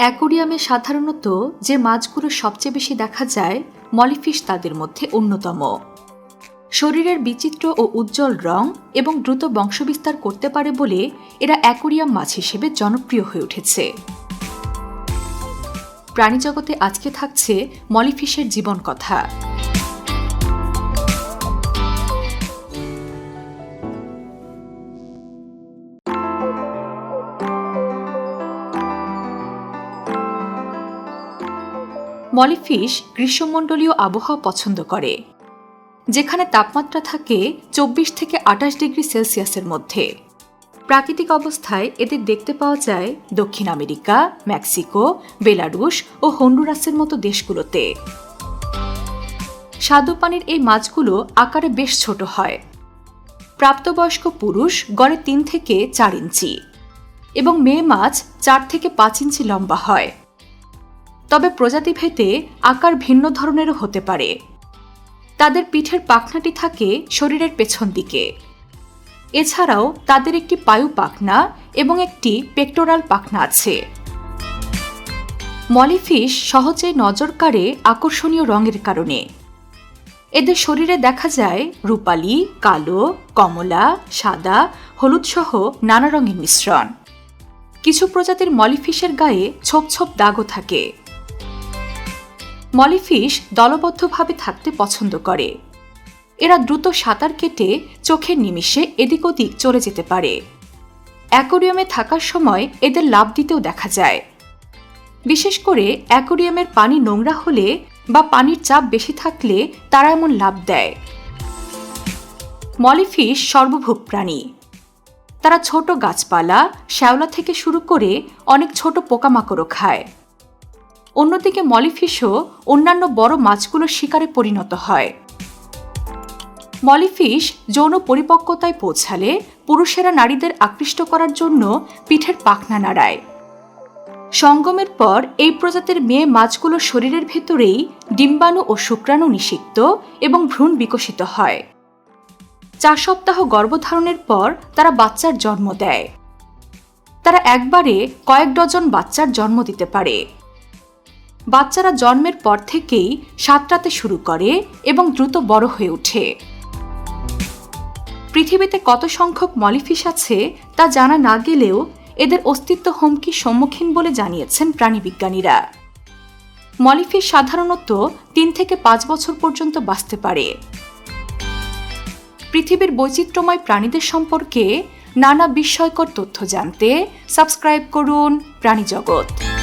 অ্যাকোরিয়ামে সাধারণত যে মাছগুলো সবচেয়ে বেশি দেখা যায়, মলিফিশ তাদের মধ্যে অন্যতম। শরীরের বিচিত্র ও উজ্জ্বল রং এবং দ্রুত বংশবিস্তার করতে পারে বলে এরা অ্যাকোরিয়াম মাছ হিসেবে জনপ্রিয় হয়ে উঠেছে। প্রাণীজগতে আজকে থাকছে মলিফিশের জীবন কথা। মলিফিশ গ্রীষ্মমণ্ডলীয় আবহাওয়া পছন্দ করে, যেখানে তাপমাত্রা থাকে চব্বিশ থেকে আঠাশ ডিগ্রি সেলসিয়াসের মধ্যে। প্রাকৃতিক অবস্থায় এদের দেখতে পাওয়া যায় দক্ষিণ আমেরিকা, মেক্সিকো, বেলারুশ ও হন্ডুরাসের মতো দেশগুলোতে। স্বাদু পানির এই মাছগুলো আকারে বেশ ছোট হয়। প্রাপ্তবয়স্ক পুরুষ গড়ে তিন থেকে চার ইঞ্চি এবং মেয়ে মাছ চার থেকে পাঁচ ইঞ্চি লম্বা হয়। তবে প্রজাতি প্রজাতিভেদে আকার ভিন্ন ধরনেরও হতে পারে। তাদের পিঠের পাখনাটি থাকে শরীরের পেছন দিকে। এছাড়াও তাদের একটি পায়ু পাখনা এবং একটি পেক্টোরাল পাখনা আছে। মলিফিশ সহজে নজর কাড়ে আকর্ষণীয় রঙের কারণে। এদের শরীরে দেখা যায় রূপালি, কালো, কমলা, সাদা হলুদ সহ নানা রঙের মিশ্রণ। কিছু প্রজাতির মলিফিশের গায়ে ছোপ ছোপ দাগও থাকে। মলিফিশ দলবদ্ধভাবে থাকতে পছন্দ করে। এরা দ্রুত সাঁতার কেটে চোখের নিমিষে এদিক ওদিক চলে যেতে পারে। অ্যাকোরিয়ামে থাকার সময় এদের লাভ দিতেও দেখা যায়। বিশেষ করে অ্যাকোরিয়ামের পানি নোংরা হলে বা পানির চাপ বেশি থাকলে তারা এমন লাভ দেয়। মলিফিশ সর্বভোগ প্রাণী। তারা ছোট গাছপালা, শ্যাওলা থেকে শুরু করে অনেক ছোট পোকামাকড়ও খায়। অন্যদিকে মলিফিশও অন্যান্য বড় মাছগুলোর শিকারে পরিণত হয়। মলিফিশ যৌন পরিপক্কতায় পৌঁছালে পুরুষেরা নারীদের আকৃষ্ট করার জন্য পিঠের পাখনা নাড়ায়। সঙ্গমের পর এই প্রজাতির মেয়ে মাছগুলো শরীরের ভেতরেই ডিম্বাণু ও শুক্রাণু নিষিক্ত এবং ভ্রূণ বিকশিত হয়। চার সপ্তাহ গর্ভধারণের পর তারা বাচ্চার জন্ম দেয়। তারা একবারে কয়েক ডজন বাচ্চার জন্ম দিতে পারে। বাচ্চারা জন্মের পর থেকেই সাঁতরাতে শুরু করে এবং দ্রুত বড় হয়ে ওঠে। পৃথিবীতে কত সংখ্যক মলিফিশ আছে তা জানা না গেলেও এদের অস্তিত্ব হুমকির সম্মুখীন বলে জানিয়েছেন প্রাণীবিজ্ঞানীরা। মলিফিশ সাধারণত তিন থেকে পাঁচ বছর পর্যন্ত বাঁচতে পারে। পৃথিবীর বৈচিত্র্যময় প্রাণীদের সম্পর্কে নানা বিস্ময়কর তথ্য জানতে সাবস্ক্রাইব করুন প্রাণীজগৎ।